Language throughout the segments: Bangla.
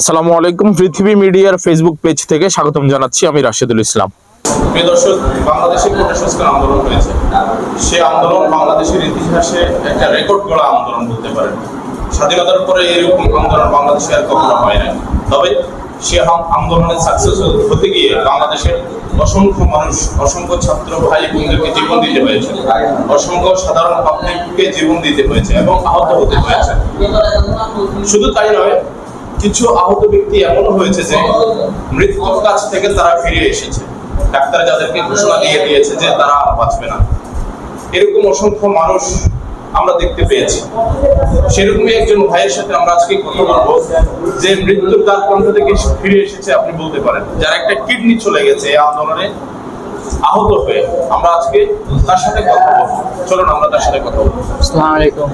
আসসালামু আলাইকুম, পৃথিবী মিডিয়ার ফেসবুক পেজ থেকে স্বাগতম জানাচ্ছি আমি রাশেদুল ইসলাম। আন্দোলন হয়েছে। সে আন্দোলন বাংলাদেশের ইতিহাসে একটা রেকর্ড করা আন্দোলন স্বাধীনতার পরে আন্দোলন বাংলাদেশে হয় না তবে সে হতে গিয়ে অসংখ্য মানুষ, অসংখ্য ছাত্র, ভাই বোনদেরকে জীবন দিতে হয়েছে। অসংখ্য সাধারণ পাবলিককে জীবন দিতে হয়েছে এবং আহত হতে হয়েছে। শুধু তাই নয় কিছু আহত ব্যক্তি এমনও হয়েছে যে মৃত্যুর কাছ থেকে তারা ফিরে এসেছে। ডাক্তার যাদেরকে ঘোষণা দিয়ে দিয়েছে যে তারা আর বাঁচবে না। এরকম অসংখ্য মানুষ আমরা দেখতে পেয়েছি। সেরকমই একজন ভাইয়ের সাথে আমরা আজকে কথা বলব যে মৃত্যুর দ্বার প্রান্ত থেকে ফিরে এসেছে, আপনি বলতে পারেন। যার একটা কিডনি চলে গেছে এই আন্দোলনে। আহত হয়ে আমরা আজকে তার সাথে কথা বলব। চলুন আমরা তার সাথে কথা বলব। আসসালামু আলাইকুম।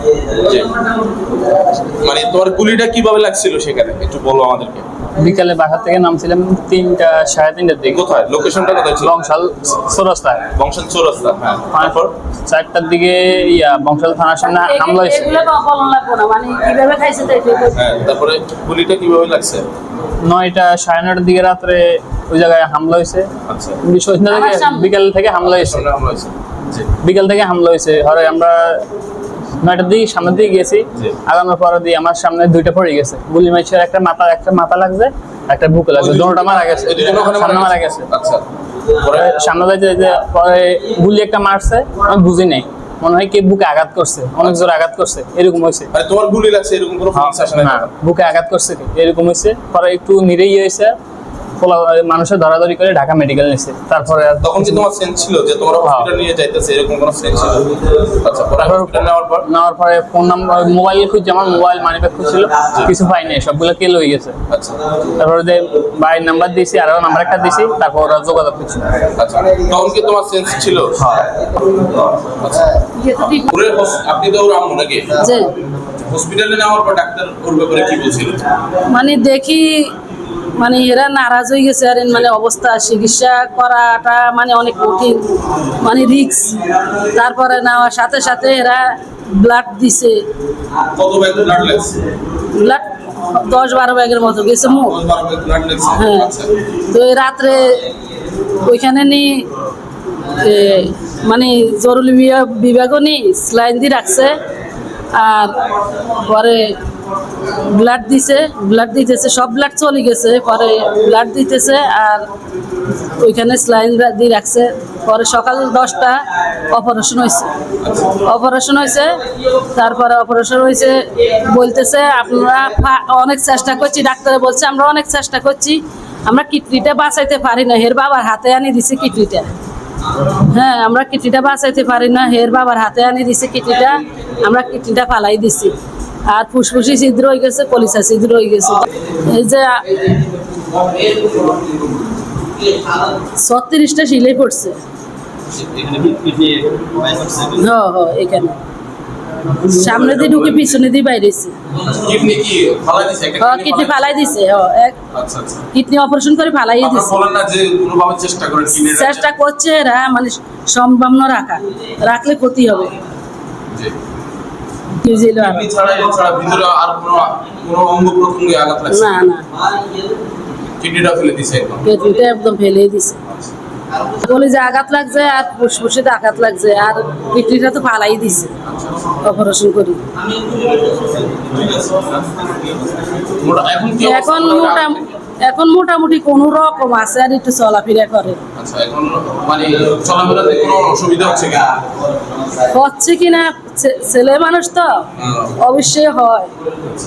মানে তোমার গুলিটা কীভাবে লাগছিল সেখানে? একটু বলো আমাদেরকে। বিকালে বাসা থেকে নামছিলাম তিনটা সাড়ে তিনটার দিকে। কোথায়? লোকেশনটা কোথায় ছিল? বংশাল চৌরাস্তায়। বংশাল চৌরাস্তা হ্যাঁ। তারপর? চারটার দিকে ইয়া বংশাল থানার সামনে হামলা হয়েছে। এগুলো তো বলন লাগবো না মানে কীভাবে খাইছে তো এটাই বলছি। হ্যাঁ তারপরে গুলিটা কীভাবে লাগছে? নয়টা সাড়ে নটার দিকে রাত্রে ওই জায়গায় হামলা হয়েছে। আচ্ছা। থেকে। বিকাল হামলা হয়েছে। বিকাল থেকে হামলা হয়েছে। হরে আমরা নয়টার দিকে সামনের দিকে গেছি। জি। আগানোর পরে দিয়ে আমার সামনে দুইটা পড়ে গেছে। গুলি মারছে একটা মাথা একটা মাথা লাগছে একটা বুকে লাগছে। দুটোটা মারা গেছে। সামনে মারা গেছে। আচ্ছা। সামনে যাইতে যাইতে পরে গুলি একটা মারছে। আমি বুঝি নাই। মনে হয় কে বুকে আঘাত করছে অনেক জোর আঘাত করছে এরকম হয়েছে মানে তোমার গুলি লাগছে এরকম কোনো ফিলিংস আসে না বুকে আঘাত করছে কি? এরকম হয়েছে পরে একটু নিরেই হয়েছে পোলা- মানুষের ধরাধরি করে ঢাকা মেডিকেল নিছে। তারপরে তখন কি তোমার সেন্স ছিল যে তোমরা হসপিটাল নিয়ে যাইতেছে এরকম কোনো সেন্স ছিল? আচ্ছা পরে হসপিটাল নেওয়ার পর? নেওয়ার পরে ফোন নাম্বার মোবাইল খুঁজছে আমার মোবাইল মানি ব্যাগ খুঁজছিল কিছু পাই নাই সবগুলো কেল হয়ে গেছে। আচ্ছা। তারপরে যে বাড়ির নাম্বার দিয়েছি আরও নাম্বার একটা দিয়েছি তারপর ওরা যোগাযোগ করছে। আচ্ছা তখন কি তোমার সেন্স ছিল? হ্যাঁ। আচ্ছা। আপনি তো ওর আম্মু নাকি? যে হসপিটালে নেওয়ার পর ডাক্তার ওর ব্যাপারে কি বলছিল? মানে দেখি মানে এরা নারাজ হয়ে গেছে আর মানে অবস্থা চিকিৎসা করাটা মানে অনেক কঠিন মানে রিক্স তারপরে নেওয়ার সাথে সাথে এরা ব্লাড দিছে। ব্লাড দশ বারো ব্যাগের মতো গেছে মুখ হ্যাঁ। আচ্ছা। তো এই রাত্রে ওইখানে নি মানে জরুরি বিভাগ- বিভাগও নি স্লাইন দিয়ে রাখছে। আর পরে ব্লাড দিছে ব্লাড দিতেছে, সব ব্লাড চলে গেছে, পরে ব্লাড দিতেছে আর ওইখানে স্লাইন দিয়ে রাখছে। পরে সকাল দশটা অপারেশন হয়েছে। অপারেশন হয়েছে, তারপরে অপারেশন হয়েছে, বলতেছে আপনারা অনেক চেষ্টা করছি, ডাক্তারে বলছে আমরা অনেক চেষ্টা করছি, আমরা কিডনিটা বাঁচাইতে পারি না, হের বাবার হাতে আনি দিছে কিডনিটা। হ্যাঁ আমরা কিডনিটা বাঁচাইতে পারি না, হের বাবার হাতে আনি দিছে কিডনিটা, আমরা কিডনিটা ফালাই দিছি। আর ফুসফুসি ছিদ্র হয়ে গেছে কলিসা ছিদ্র হয়ে গেছে। এই যে ছত্রিশটা শিলে পড়ছে। হ্যাঁ হ্যাঁ এখানে। সামনে দিয়ে ঢুকে পিছনে দিয়ে বাইরেছে কিডনি ফালাই দিছে একটা হ্যাঁ কিডনি ফালাই- দিছে? এক আচ্ছা আচ্ছা। কিডনি অপারেশন করে ফালাই দিছে। চেষ্টা করছে এরা মানে সম্ভাবনা রাখা। রাখলে ক্ষতি হবে। জি বুঝলো আর। কিডনি ছাড়া এছাড়া ভিতরে আর কোনো কোনো অঙ্গ প্রত্যঙ্গে আঘাত লাগছে? না না। কিডনিটা ফেলে দিছে একদম? পেটুটা একদম ফেলে দিছে। বলে যে আঘাত লাগছে আর ফুসফুসিতে আঘাত লাগছে আর কিডনিটা তো ফালাই দিছে অপারেশন করি। এখন এখন মোটামুটি? মোটা এখন মোটামুটি কোনো রকম আছে আর একটু চলাফেরা করে। আচ্ছা মানে হচ্ছে কিনা ছেলে মানুষ তো? অবশ্যই হয়।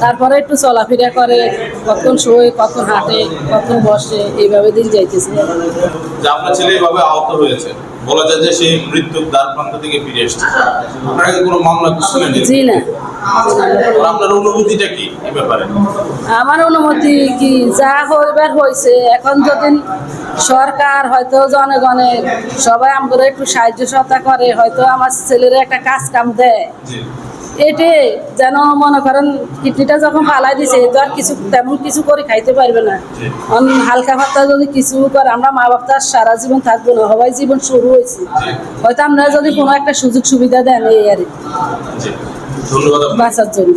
তারপরে একটু চলাফেরা করে কখন শোয় কখন হাঁটে কখন বসে এইভাবে দিন যাইতেছে। আপনার ছেলে এভাবে আহত হয়েছে বলা যায় যে সেই মৃত্যুর দ্বার প্রান্ত থেকে ফিরে এসেছে। আপনারা কি কোনো মামলা করছিলেন জি না। আর আপনার অনুভূতিটা কি এই ব্যাপারে? আমার অনুমতি কি যা হইবার হয়েছে এখন যদি সরকার হয়তো জনগণের সবাই আমাদের একটু সাহায্য সহায়তা করে হয়তো আমার ছেলের একটা কাজ কাম দেয়। এটে যেন মনে করেন কিডনিটা যখন ফালাই দিছে তো আর কিছু তেমন কিছু করে খাইতে পারবে না। হালকা ভাতা যদি কিছু করে আমরা মা বাপ সারা জীবন থাকব না সবাই জীবন শুরু হয়েছে। হয়তো আমরা যদি কোনো একটা সুযোগ সুবিধা দেন এই আর। বাঁচার জন্য।